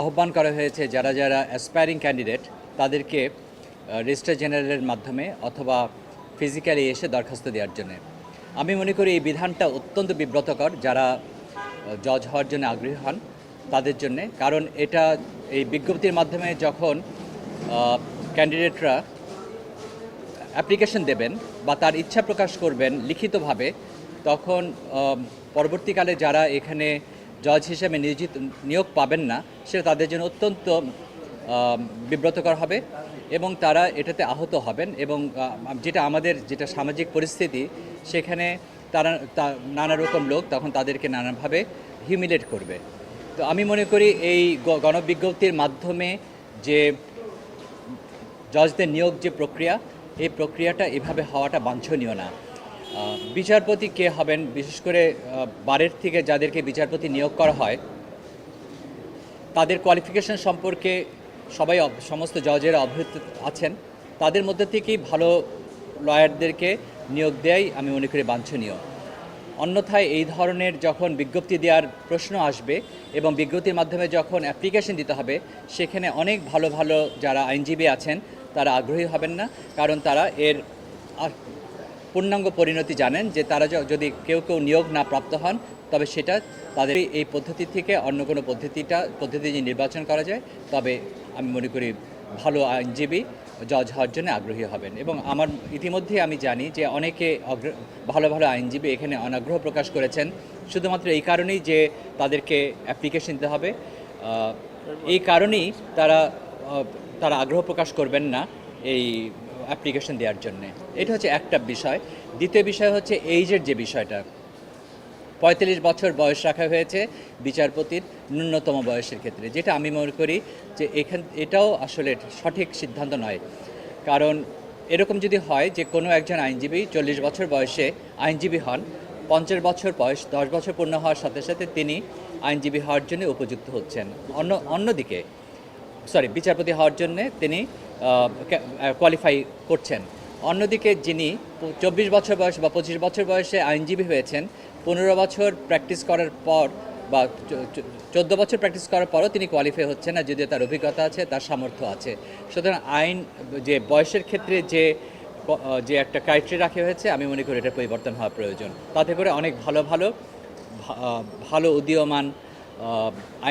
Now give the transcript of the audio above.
আহ্বান করা হয়েছে যারা যারা অ্যাসপায়ারিং ক্যান্ডিডেট তাদেরকে রেজিস্ট্রার জেনারেলের মাধ্যমে অথবা ফিজিক্যালি এসে দরখাস্ত দেওয়ার জন্য। আমি মনে করি এই বিধানটা অত্যন্ত বিব্রতকর যারা জজ হওয়ার জন্য আগ্রহী হন তাদের জন্যে। কারণ এটা এই বিজ্ঞপ্তির মাধ্যমে যখন ক্যান্ডিডেটরা অ্যাপ্লিকেশন দেবেন বা তার ইচ্ছা প্রকাশ করবেন লিখিতভাবে, তখন পরবর্তীকালে যারা এখানে জজ হিসেবে নিয়োজিত, নিয়োগ পাবেন না, সেটা তাদের জন্য অত্যন্ত বিব্রতকর হবে এবং তারা এটাতে আহত হবেন এবং যেটা আমাদের যেটা সামাজিক পরিস্থিতি, সেখানে তারা নানা রকম লোক তখন তাদেরকে নানাভাবে হিউমিলেট করবে। তো আমি মনে করি এই গণবিজ্ঞপ্তির মাধ্যমে যে জজদের নিয়োগ যে প্রক্রিয়া, এই প্রক্রিয়াটা এভাবে হওয়াটা বাঞ্ছনীয় না। বিচারপতি কে হবেন? বিশেষ করে বারের থেকে যাদেরকে বিচারপতি নিয়োগ করা হয়, তাদের কোয়ালিফিকেশন সম্পর্কে সবাই সমস্ত জজেরা অবহিত আছেন। তাদের মধ্যে থেকেই ভালো লয়ারদেরকে নিয়োগ দেয়াই আমি মনে করি বাঞ্ছনীয়। অন্যথায় এই ধরনের যখন বিজ্ঞপ্তি দেওয়ার প্রশ্ন আসবে এবং বিজ্ঞপ্তির মাধ্যমে যখন অ্যাপ্লিকেশন দিতে হবে, সেখানে অনেক ভালো ভালো যারা আইনজীবী আছেন, তারা আগ্রহী হবেন না, কারণ তারা এর পূর্ণাঙ্গ পরিণতি জানেন যে তারা যদি কেউ কেউ নিয়োগ না প্রাপ্ত হন, তবে সেটা তাদের এই পদ্ধতি থেকে অন্য কোনো পদ্ধতিটা, পদ্ধতি যদি নির্বাচন করা যায়, তবে আমি মনে করি ভালো আইনজীবী জজ হওয়ার জন্য আগ্রহী হবেন। এবং আমার ইতিমধ্যে আমি জানি যে অনেকে ভালো ভালো আইনজীবী এখানে অনাগ্রহ প্রকাশ করেছেন। শুধুমাত্র এই কারণেই যে তাদেরকে অ্যাপ্লিকেশন দিতে হবে। এই কারণেই তারা তারা আগ্রহ প্রকাশ করবেন না এই অ্যাপ্লিকেশন দেওয়ার জন্য। এটা হচ্ছে একটা বিষয়। দ্বিতীয় বিষয় হচ্ছে এইজের যে বিষয়টা। পঁয়তাল্লিশ বছর বয়স রাখা হয়েছে বিচারপতির ন্যূনতম বয়সের ক্ষেত্রে। যেটা আমি মনে করি যে এখান, এটাও আসলে সঠিক সিদ্ধান্ত নয়। কারণ এরকম যদি হয় যে কোনো একজন আইনজীবী চল্লিশ বছর বয়সে আইনজীবী হন, পঞ্চাশ বছর বয়স, দশ বছর পূর্ণ হওয়ার সাথে সাথে তিনি আইনজীবী হওয়ার জন্য উপযুক্ত হচ্ছেন। অন্য, অন্যদিকে সরি বিচারপতি হওয়ার জন্যে তিনি কোয়ালিফাই করছেন। অন্যদিকে যিনি চব্বিশ বছর বয়স বা পঁচিশ বছর বয়সে আইনজীবী হয়েছেন, পনেরো বছর প্র্যাকটিস করার পর বা চোদ্দ বছর প্র্যাকটিস করার পরও তিনি কোয়ালিফাই হচ্ছেন না, যদিও তার অভিজ্ঞতা আছে, তার সামর্থ্য আছে। সুতরাং আইন, যে বয়সের ক্ষেত্রে যে যে একটা ক্রাইটেরিয়া রাখা হয়েছে, আমি মনে করি এটা পরিবর্তন হওয়া প্রয়োজন। তাতে করে অনেক ভালো ভালো ভালো উদীয়মান আইন